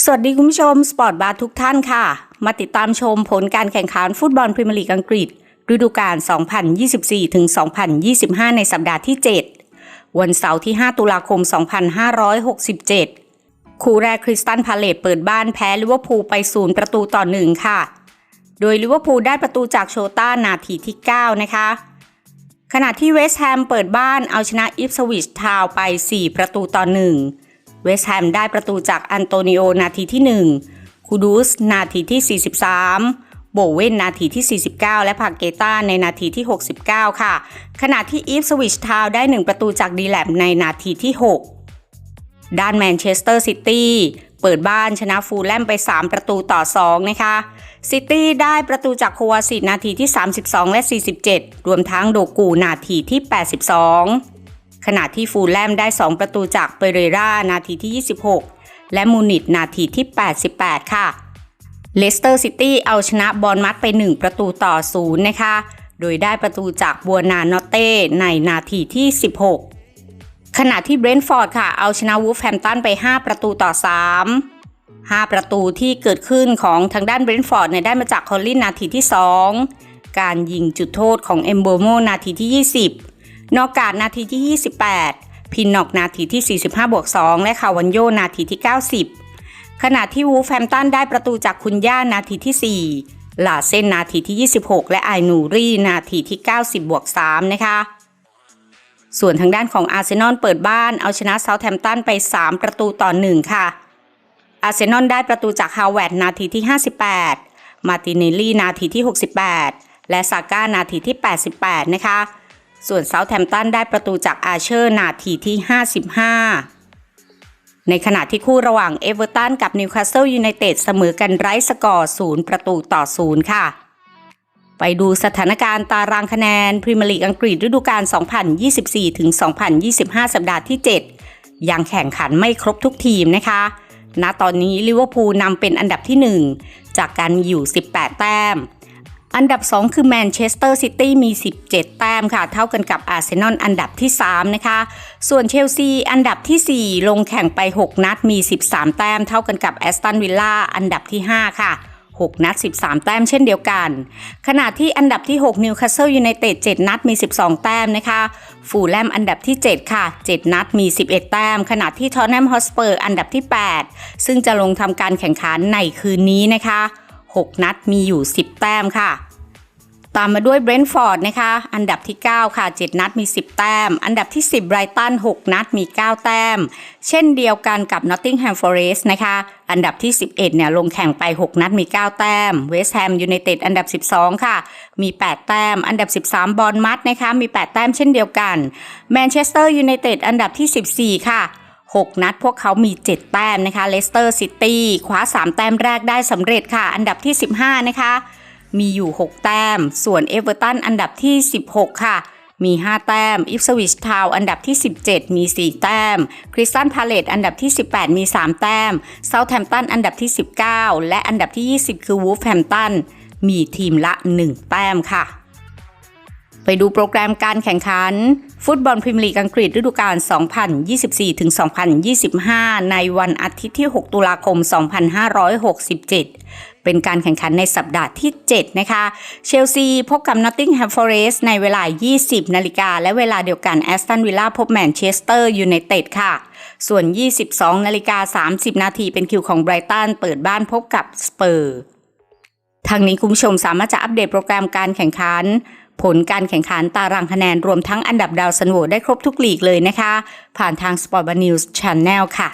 สวัสดีคุณผู้ชม สปอร์ตบาร์ทุกท่านค่ะ มาติดตามชมผลการแข่งขันฟุตบอลพรีเมียร์ลีกอังกฤษ ฤดูกาล 2024ถึง2025 ในสัปดาห์ที่ 7 วันเสาร์ที่ 5 ตุลาคม 2567 คู่แรกคริสตันพาเลตเปิดบ้านแพ้ลิเวอร์พูลไป 0 ประตูต่อ 1 ค่ะ โดยลิเวอร์พูลได้ประตูจากโชต้านาทีที่ 9 นะคะ ขณะที่เวสต์แฮมเปิดบ้านเอาชนะอิฟสวิชทาวไป 4 ประตูต่อ 1 เวสต์แฮมได้ประตูจากอันโตนิโอนาทีที่ 1 คูดูสนาทีที่ 43 โบเว่นนาทีที่ 49 และพาเกต้าในนาทีที่ 69 ค่ะ ขณะที่อีฟสวิชทาวได้ 1 ประตูจากดีแลบในนาทีที่ 6 ด้านแมนเชสเตอร์ซิตี้เปิดบ้านชนะฟูลแลมไป 3 ประตูต่อ 2 นะคะ ซิตี้ได้ประตูจากโควาสิตนาทีที่ 32 และ 47 รวมทั้งโดกูนาทีที่ 82 ขณะที่ฟูลแลมได้ 2 ประตูจากเปเรรานาทีที่ 26 และมูนิตนาทีที่ 88 ค่ะ เลสเตอร์ซิตี้เอาชนะบอลมัดไป 1 ประตูต่อ 0 นะคะ โดยได้ประตูจากบัวนานอเต้ในนาทีที่ 16 ขณะที่เบรนท์ฟอร์ดค่ะ เอาชนะวูฟแฮมตันไป 5 ประตูต่อ 3 5 ประตูที่เกิดขึ้นของทางด้านเบรนท์ฟอร์ดเนี่ยได้มาจากคอลลินนาทีที่ 2 การยิงจุดโทษของเอมโบโมนาทีที่ 20 นอกกาดนาทีที่ 28 พินนอกนาทีที่ 45บวก2และคาวันโยนาทีที่ 90 ขณะที่วูฟแฮมตันได้ประตูจากคุณย่านาทีที่ 4 ลาเซนนาทีที่ 26 และไอนูรี่นาทีที่ 90บวก3นะคะส่วนทางด้านของอาร์เซนอลเปิดบ้านเอาชนะเซาแฮมตันไป 3 ประตูต่อ 1 ค่ะ อาร์เซนอลได้ประตูจากฮาวเวิร์ดนาทีที่ 58 มาติเนลลี่นาทีที่ 68 และซาก้านาทีที่ 88 นะคะ ส่วนเซาแฮมป์ตันได้ประตูจากอาเชอร์นาทีที่ 55 ในขณะที่คู่ระหว่างเอเวอร์ตันกับนิวคาสเซิลยูไนเต็ดเสมอกันไร้สกอร์0ประตูต่อ0ค่ะ ไปดูสถานการณ์ตารางคะแนนพรีเมียร์ลีกอังกฤษฤดูกาล 2024-2025 สัปดาห์ที่ 7 ยังแข่งขันไม่ครบทุกทีมนะคะณตอนนี้ลิเวอร์พูลนำเป็นอันดับที่ 1 จากการอยู่ 18 แต้ม อันดับ 2 คือแมนเชสเตอร์ซิตี้มี 17 แต้มค่ะ เท่ากันกับอาร์เซนอลอันดับที่ 3 นะคะ ส่วนเชลซีอันดับที่ 4 ลงแข่งไป 6 นัดมี 13 แต้ม เท่ากันกับแอสตันวิลล่าอันดับที่ 5 ค่ะ 6 นัด 13 แต้มเช่นเดียวกัน ขณะที่อันดับที่ 6 นิวคาสเซิลยูไนเต็ด7นัดมี 12 แต้มนะคะฟูลแลมอันดับที่ 7 ค่ะ 7 นัดมี 11 แต้ม ขณะที่ทอตแนมฮอสเปอร์อันดับที่ 8 ซึ่งจะลงทำการแข่งขันในคืนนี้นะคะ 6 นัดมีอยู่ 10 แต้มค่ะ ตามมาด้วยเบรนท์ฟอร์ดนะคะ อันดับที่ 9 ค่ะ 7 นัดมี 10 แต้ม อันดับที่ 10ไบรตัน 6 นัดมี 9 แต้ม เช่นเดียวกันกับ Nottingham Forest นะคะ อันดับที่ 11 เนี่ยลงแข่งไป 6 นัดมี 9 แต้ม West Ham United อันดับ 12 ค่ะ มี 8 แต้ม อันดับ 13 บอลมัดนะคะ มี 8 แต้มเช่นเดียวกัน Manchester United อันดับที่ 14 ค่ะ 6 นัดพวกเขามี 7 แต้มนะคะเลสเตอร์ซิตี้คว้า 3 แต้มแรกได้สำเร็จค่ะ อันดับที่ 15 นะคะ มีอยู่ 6 แต้ม ส่วนเอเวอร์ตันอันดับที่ 16 ค่ะ มี 5 แต้มอิฟสวิชทาวอันดับที่ 17 มี 4 แต้มคริสตันพาเลตอันดับที่ 18 มี 3 แต้มเซาท์แฮมตันอันดับที่ 19 และอันดับที่ 20 คือวูฟแฮมตันมีทีมละ 1 แต้มค่ะ ไปดูโปรแกรมการแข่งขัน ฟุตบอลพรีเมียร์ลีกอังกฤษฤดูกาล 2024-2025 ในวันอาทิตย์ที่ 6 ตุลาคม 2567 เป็นการแข่งขันในสัปดาห์ที่ 7 นะคะ เชลซีพบกับ Nottingham Forest ในเวลา 20 นาฬิกา และเวลาเดียวกันแอสตันวิลล่าพบแมนเชสเตอร์ยูไนเต็ดค่ะ ส่วน 22 นาฬิกา 30 นาทีเป็นคิวของไบรตันเปิดบ้านพบกับสเปอร์ทางนี้คุณผู้ชมสามารถจะอัปเดตโปรแกรมการแข่งขัน ผลการแข่งขันตารางคะแนนรวมทั้งอันดับดาวซันโวได้ครบทุกลีกเลยนะคะ ผ่านทาง Sport News Channel ค่ะ